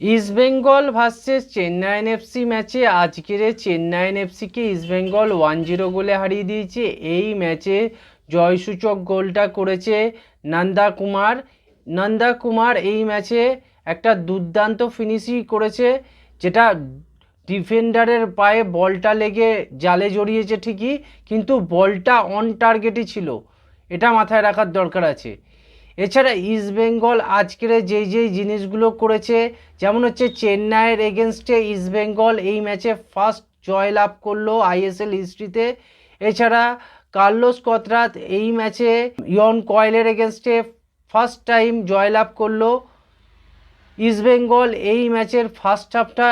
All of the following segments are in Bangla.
ইস্টবেঙ্গল ভার্সেস চেন্নাইন এফসি ম্যাচে আজকের চেন্নাইন এফসিকে ইস্টবেঙ্গল ওয়ান জিরো গোলে হারিয়ে দিয়েছে। এই ম্যাচে জয়সূচক গোলটা করেছে নন্দা কুমার। নন্দা কুমার এই ম্যাচে একটা দুর্দান্ত ফিনিশিং করেছে, যেটা ডিফেন্ডারের পায়ে বলটা লেগে জালে জড়িয়েছে ঠিকই, কিন্তু বলটা অন টার্গেটই ছিল। এটা মাথায় রাখার দরকার আছে। এছাড়া ইস্টবেঙ্গল আজকের যেই যেই জিনিসগুলো করেছে, যেমন হচ্ছে চেন্নাইয়ের এগেনস্টে ইস্টবেঙ্গল এই ম্যাচে ফার্স্ট জয় লাভ করল আইএসএল হিস্ট্রিতে এছাড়া কার্লোস কতরাত এই ম্যাচে ইয়ন কয়েলের এগেনস্টে ফার্স্ট টাইম জয়লাভ করল। ইস্টবেঙ্গল এই ম্যাচের ফার্স্ট হাফটা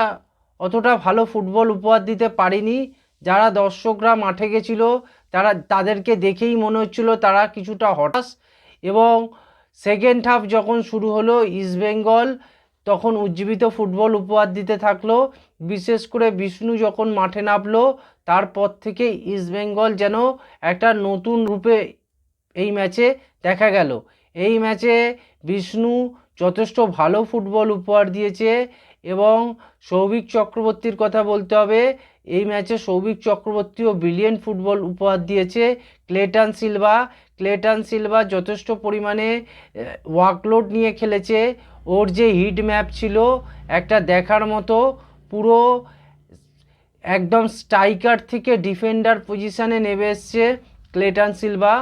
অতটা ভালো ফুটবল উপহার দিতে পারেনি। যারা দর্শকরা মাঠে গেছিল, তারা তাদেরকে দেখেই মনে হচ্ছিল তারা কিছুটা হঠাৎ এবং সেকেন্ড হাফ যখন শুরু হলো ইস্টবেঙ্গল তখন উজ্জীবিত ফুটবল উপহার দিতে থাকল। বিশেষ করে বিষ্ণু যখন মাঠে নামলো, তারপর থেকে ইস্টবেঙ্গল যেন একটা নতুন রূপে এই ম্যাচে দেখা গেল। এই ম্যাচে বিষ্ণু যথেষ্ট ভালো ফুটবল উপহার দিয়েছে এবং সৌভিক চক্রবর্তীর কথা বলতে হবে, এই ম্যাচে সৌভিক চক্রবর্তীও ব্রিলিয়েন্ট ফুটবল উপহার দিয়েছে। ক্লেটন সিলভা ক্লেটন সিলভা যথেষ্ট পরিমাণে ওয়ার্কলোড নিয়ে খেলেছে। ওর যে হিট ম্যাপ ছিল, একটা দেখার মতো পুরো একদম স্ট্রাইকার থেকে ডিফেন্ডার পজিশানে নেমে এসছে ক্লেটন সিলভা।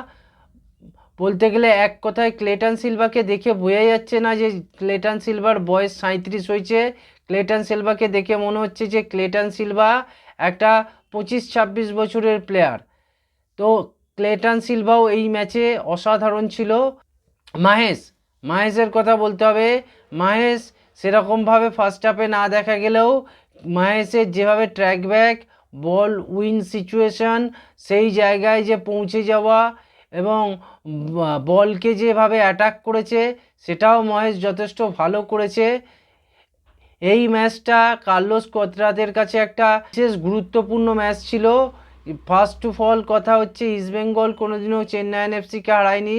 বলতে গেলে এক কথায় ক্লেটন সিলভাকে দেখে বোঝা যাচ্ছে না যে ক্লেটন সিলভার বয়স সাঁত্রিশ হয়েছে। ক্লেটন সিলভাকে দেখে মনে হচ্ছে যে ক্লেটন সিলভা একটা পঁচিশ ছাব্বিশ বছরের প্লেয়ার তো ক্লেটন সিলভাও এই ম্যাচে অসাধারণ ছিল। মাহেশ, মাহেশের কথা বলতে হবে। মাহেশ সেরকমভাবে ফার্স্ট হাফে না দেখা গেলেও মাহেশের যেভাবে track back ball win situation সেই জায়গায় যে পৌঁছে যাওয়া এবং বলকে যেভাবে অ্যাটাক করেছে, সেটাও মহেশ যথেষ্ট ভালো করেছে। এই ম্যাচটা কার্লোস কোতরাদের কাছে একটা বিশেষ গুরুত্বপূর্ণ ম্যাচ ছিল। ফার্স্ট অফ অল কথা হচ্ছে ইস্টবেঙ্গল কোনোদিনও চেন্নাইন এফসিকে হারায়নি।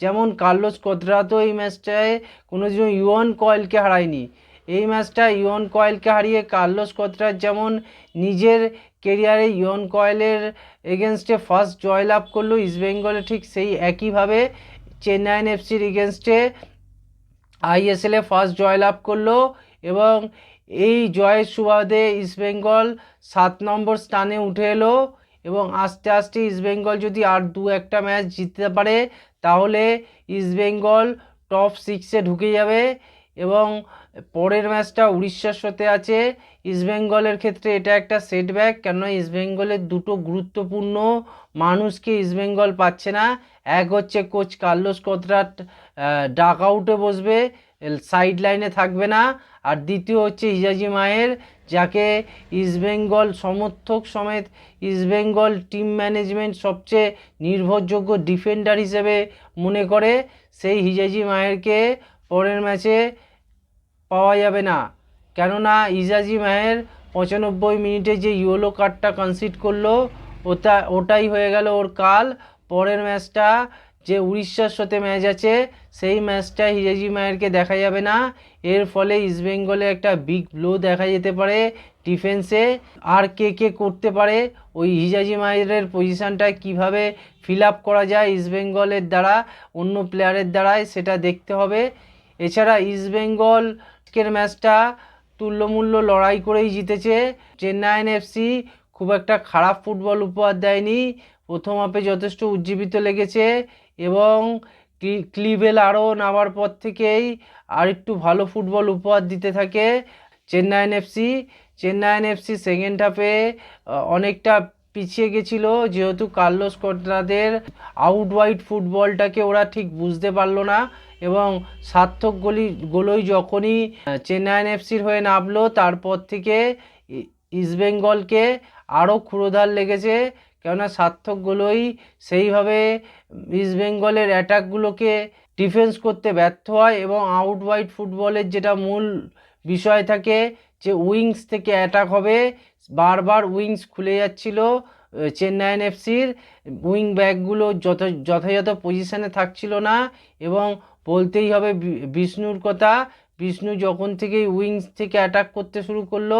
যেমন কার্লোস কোতরাতও এই ম্যাচটায় কোনোদিনও ইউন কয়েলকে হারায়নি। এই ম্যাচটা ইয়ন কয়েলকে হারিয়ে কার্লোস কোতরাত যেমন নিজের কেরিয়ারে ইয়ন কয়েলের এগেনস্টে ফার্স্ট জয়লাভ করল ইস্টবেঙ্গলে ঠিক সেই একইভাবে চেন্নাইন এফসির এগেনস্টে আইএসএলে ফার্স্ট জয়লাভ করল এবং এই জয়ের সুবাদে ইস্টবেঙ্গল সাত নম্বর স্থানে উঠে এলো। এবং আস্তে আস্তে ইস্টবেঙ্গল যদি আর দু একটা ম্যাচ জিততে পারে, তাহলে ইস্টবেঙ্গল টপ সিক্সে ঢুকে যাবে এবং পরের ম্যাচটা উড়িষ্যার সাথে আছে। ইস্টবেঙ্গলের ক্ষেত্রে এটা একটা সেটব্যাক কেননা ইস্টবেঙ্গলের দুটো গুরুত্বপূর্ণ মানুষকে ইস্টবেঙ্গল পাচ্ছে না। এক হচ্ছে কোচ কার্লোস কোতরাট ডাক আউটে বসবে সাইড লাইনে থাকবে না। আর দ্বিতীয় হচ্ছে হিজাজি মায়ের, যাকে ইস্টবেঙ্গল সমর্থক সমেত ইস্টবেঙ্গল টিম ম্যানেজমেন্ট সবচেয়ে নির্ভরযোগ্য ডিফেন্ডার হিসেবে মনে করে, সেই হিজাজি মায়েরকে পরের ম্যাচে পাওয়া যাবে না। কেননা ইজাজি মায়ের পঁচানব্বই মিনিটে যে ইয়েলো কার্ডটা কনসিড করল, ওটা, ওটাই হয়ে গেল ওর কাল। পরের ম্যাচটা যে উড়িষ্যার সাথে ম্যাচ আছে, সেই ম্যাচটা হিজাজি মায়েরকে দেখা যাবে না। এর ফলে ইস্টবেঙ্গলে একটা বিগ ব্লো দেখা যেতে পারে ডিফেন্সে আর কে কে করতে পারে, ওই হিজাজি মায়ের পজিশানটা কীভাবে ফিল আপ করা যায় ইস্টবেঙ্গলের দ্বারা, অন্য প্লেয়ারের দ্বারাই সেটা দেখতে হবে। এছাড়া ইস্টবেঙ্গল আজকের ম্যাচটা তুল্যমূল্য লড়াই করেই জিতেছে। চেন্নাইন এফসি খুব একটা খারাপ ফুটবল উপহার দেয়নি। প্রথম হাফে যথেষ্ট উজ্জীবিত লেগেছে এবং ক্লিভেল আরও নামার পর থেকেই আর একটু ভালো ফুটবল উপহার দিতে থাকে Chennaiyin FC. Chennaiyin FC second হাফে অনেকটা পিছিয়ে গেছিল, যেহেতু কার্লোস কোটরাদের আউট ওয়াইড ফুটবলটাকে ওরা ঠিক বুঝতে পারল না এবং সার্থক গলি, গোলই যখনই চেন্নাইন এফসির হয়ে নামলো, তারপর থেকে ইস্টবেঙ্গলকে আরও ক্ষুরোধার লেগেছে। কেননা সার্থক গোলই সেইভাবে ইস্টবেঙ্গলের অ্যাটাকগুলোকে ডিফেন্স করতে ব্যর্থ হয় এবং আউট ওয়াইড ফুটবলের যেটা মূল বিষয় থাকে, যে উইংস থেকে অ্যাটাক হবে, বারবার উইংস খুলে যাচ্ছিল চেন্নাইন এফসির উইং ব্যাকগুলো যত যথাযথ পজিশানে থাকছিল না এবং বলতেই হবে বিষ্ণুর কথা, বিষ্ণু যখন থেকেই উইংস থেকে অ্যাটাক করতে শুরু করল,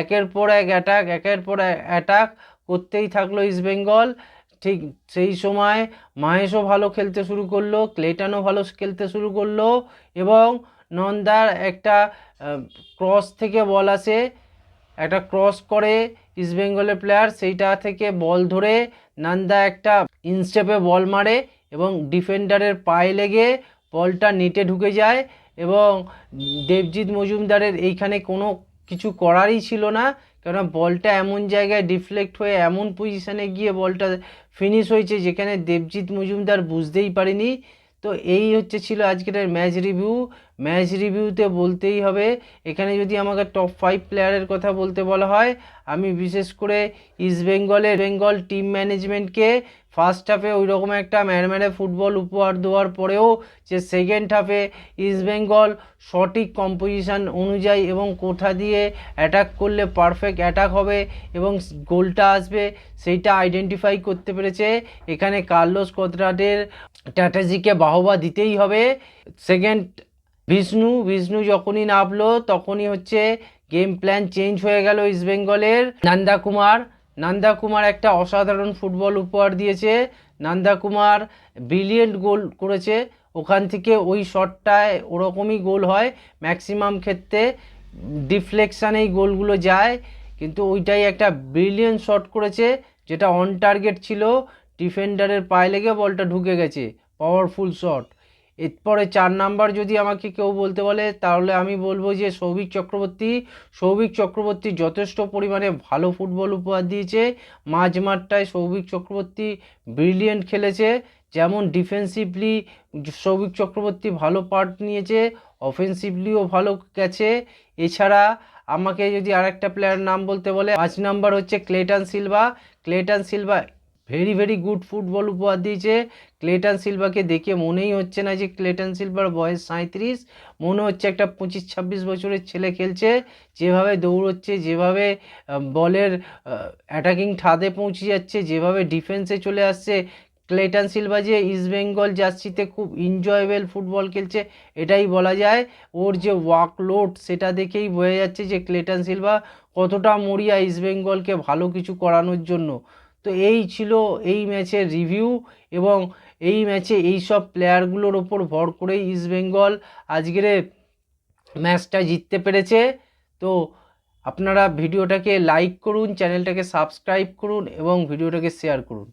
একের পর এক অ্যাটাক একের পর অ্যাটাক করতেই থাকল ইস্টবেঙ্গল ঠিক সেই সময় মাহেশও ভালো খেলতে শুরু করল ক্লেটনও ভালো খেলতে শুরু করল এবং নন্দার একটা ক্রস থেকে বল আসে। একটা ক্রস করে ইস্টবেঙ্গলের প্লেয়ার সেইটা থেকে বল ধরে নান্দা একটা ইনস্টেপে বল মারে এবং ডিফেন্ডারের পায়ে লেগে বলটা নেটে ঢুকে যায় এবং দেবজিৎ মজুমদারের এইখানে কোনো কিছু করারই ছিল না। কেননা বলটা এমন জায়গায় ডিফ্লেক্ট হয়ে এমন পজিশানে গিয়ে বলটা ফিনিশ হয়েছে যেখানে দেবজিৎ মজুমদার বুঝতেই পারেনি। তো এই হচ্ছে ছিল আজকের ম্যাচ রিভিউ ম্যাচ রিভিউতে বলতেই হবে, এখানে যদি আমাকে টপ ফাইভ প্লেয়ারের কথা বলতে বলা হয়, আমি বিশেষ করে ইস্ট বেঙ্গলের বেঙ্গল টিম ম্যানেজমেন্টকে ফার্স্ট হাফে ওই রকম একটা ম্যারম্যারে ফুটবল উপহার দেওয়ার পরেও যে সেকেন্ড হাফে ইস্ট বেঙ্গল সঠিক কম্পোজিশান অনুযায়ী এবং কোথা দিয়ে অ্যাটাক করলে পারফেক্ট অ্যাটাক হবে এবং গোলটা আসবে, সেইটা আইডেন্টিফাই করতে পেরেছে। এখানে কার্লোস কোতরাটের স্ট্র্যাটেজিকে বাহবা দিতেই হবে। সেকেন্ড বিষ্ণু বিষ্ণু যখনই নামলো, তখনই হচ্ছে গেম প্ল্যান চেঞ্জ হয়ে গেল ইস্ট বেঙ্গলের নন্দা কুমার নন্দা কুমার একটা অসাধারণ ফুটবল উপহার দিয়েছে। নন্দা কুমার ব্রিলিয়েন্ট গোল করেছে। ওখান থেকে ওই শটটায় ওরকমই গোল হয়। ম্যাক্সিমাম ক্ষেত্রে ডিফ্লেকশানেই গোলগুলো যায়। কিন্তু ওইটাই একটা ব্রিলিয়েন্ট শট করেছে, যেটা অন টার্গেট ছিল। ডিফেন্ডারের পায়ে লেগে বলটা ঢুকে গেছে। পাওয়ারফুল শট এরপরে চার নাম্বার যদি আমাকে কেউ বলতে বলে, তাহলে আমি বলব যে সৌভিক চক্রবর্তী। সৌভিক চক্রবর্তী যথেষ্ট পরিমাণে ভালো ফুটবল উপহার দিয়েছে। মাঝ মাঠটায় সৌভিক চক্রবর্তী ব্রিলিয়েন্ট খেলেছে। যেমন ডিফেন্সিভলি সৌভিক চক্রবর্তী ভালো পার্ট নিয়েছে, অফেন্সিভলিও ভালো গেছে। এছাড়া আমাকে যদি আরেকটা প্লেয়ার নাম বলতে বলে, পাঁচ নাম্বার হচ্ছে Cleiton Silva. Cleiton Silva very very good football উপহার দিয়েছে। ক্লেটন সিলভাকে দেখে মনেই হচ্ছে না যে ক্লেটন সিলভার বয়স সাঁত্রিশ মনে হচ্ছে একটা পঁচিশ, ছাব্বিশ বছরের ছেলে খেলছে। যেভাবে দৌড়চ্ছে, যেভাবে বলের অ্যাটাকিং ঠাদে পৌঁছে যাচ্ছে, যেভাবে ডিফেন্সে চলে আসছে ক্লেটন সিলভা যে ইস্ট বেঙ্গল জার্সিতে খুব এনজয়েবল ফুটবল খেলছে, এটাই বলা যায়। ওর যে ওয়ার্কলোড সেটা দেখেই বোঝা যাচ্ছে যে ক্লেটন সিলভা কতটা মরিয়া ইস্ট বেঙ্গলকে ভালো কিছু করানোর জন্য। তো এই ছিল এই ম্যাচের রিভিউ এবং এই ম্যাচে এই সব প্লেয়ারগুলোর ওপর ভর করেই ইস্ট বেঙ্গল আজকের ম্যাচটা জিততে পেরেছে। তো আপনারা ভিডিওটাকে লাইক করুন, চ্যানেলটাকে সাবস্ক্রাইব করুন এবং ভিডিওটাকে শেয়ার করুন।